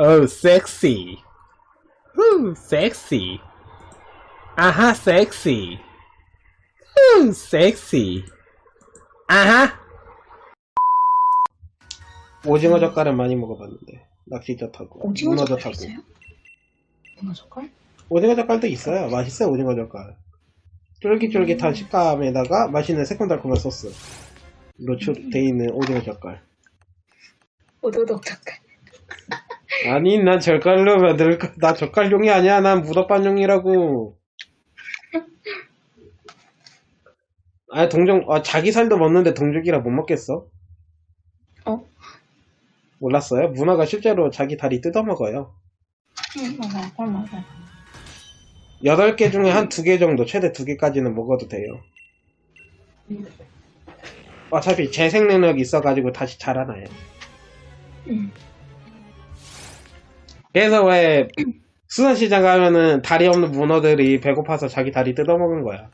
Oh, sexy. Ooh, sexy. 아하, sexy. Ooh, sexy. 아하. 오징어 젓갈은 많이 먹어봤는데 낚시젓 하고 오징어 문어 젓갈 젓하고 있어요? 문어 젓갈? 오징어 젓갈도 있어요. 맛있어요 오징어 젓갈. 쫄깃쫄깃한 식감에다가 맛있는 새콤달콤한 소스. 노출돼 있는 오징어 젓갈. 오도독 젓갈. 아니 난 젓갈로 만들 거- 나 젓갈용이 아니야 난 무덮반용이라고 아 동정 아 자기 살도 먹는데 동족이라 못 먹겠어 어? 몰랐어요 문어가 실제로 자기 다리 뜯어 먹어요 응, 맞아. 그럼 맞아. 8개 중에 한 2개 정도 최대 2개까지는 먹어도 돼요 어차피 재생 능력이 있어가지고 다시 자라나요 응. 그래서 왜 수산시장 가면은 다리 없는 문어들이 배고파서 자기 다리 뜯어 먹은 거야